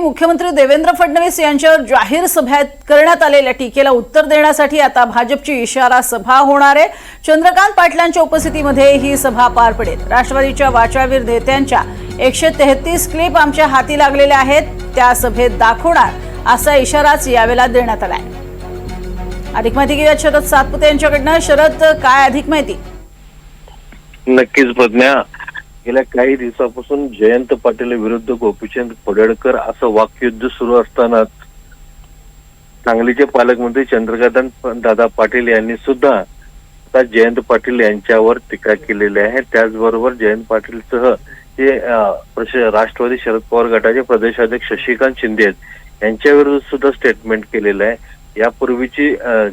मुख्यमंत्री देवेंद्र फडणवीस यांच्यावर जाहीर सभेत करण्यात आलेल्या टीकेला उत्तर देण्यासाठी आता भाजपची इशारा सभा होणार आहे. चंद्रकांत पाटलांच्या उपस्थितीमध्ये ही सभा पार पडेल. राष्ट्रवादीच्या वाचावीर नेत्यांच्या एकशे तेहतीस क्लिप आमच्या हाती लागलेल्या आहेत. त्या सभेत दाखवणार असा इशाराच यावेळेला देण्यात आलाय. अधिक माहिती घेऊया शरद सातपुते यांच्याकडनं. शरद काय अधिक माहिती? नक्कीच प्रज्ञा गेल्या काही दिवसापासून जयंत पाटील विरुद्ध गोपीचंद पडळकर असं वाकयुद्ध सुरू असतानाच सांगलीचे पालकमंत्री चंद्रकांत दादा पाटील यांनी सुद्धा आता जयंत पाटील यांच्यावर टीका केलेली आहे. त्याचबरोबर जयंत पाटीलसह जे राष्ट्रवादी शरद पवार गटाचे प्रदेशाध्यक्ष शशिकांत शिंदे आहेत. यांच्या विरुद्ध सुद्धा स्टेटमेंट केलेलं आहे. यापूर्वीची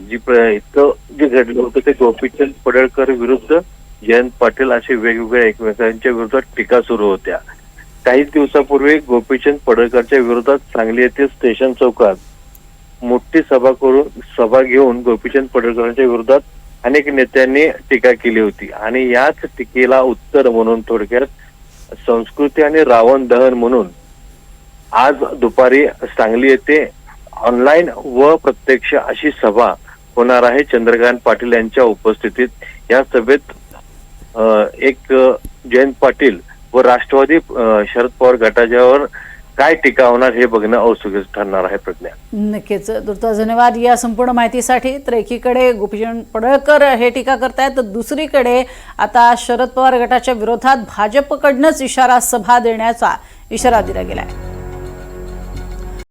जी प्र- इतकं जे घडलं होतं ते गोपीचंद पडळकर विरुद्ध जयंत पाटील असे वेगवेगळ्या एकमेकांच्या विरोधात टीका सुरू होत्या. काही दिवसापूर्वी गोपीचंद पडळकरच्या विरोधात सांगली येथील स्टेशन चौकात मोठी सभा करून सभा घेऊन गोपीचंद पडळकरांच्या विरोधात अनेक नेत्यांनी टीका केली होती. आणि याच टीकेला उत्तर म्हणून थोडक्यात संस्कृती आणि रावण दहन म्हणून आज दुपारी सांगली येथे ऑनलाईन व प्रत्यक्ष अशी सभा होणार आहे. चंद्रकांत पाटील यांच्या उपस्थितीत या सभेत एक जयंत पाटील व राष्ट्रवादी शरद पवार गटाच्यावर काय टीका होणार हे बघणं औत्सुक ठरणार आहे प्रज्ञा. नक्कीच. दुर्ता धन्यवाद या संपूर्ण माहितीसाठी. तर एकीकडे गोपीचंद पडळकर हे टीका करतायत. तर दुसरीकडे आता शरद पवार गटाच्या विरोधात भाजपकडनंच इशारा सभा देण्याचा इशारा दिला गेला आहे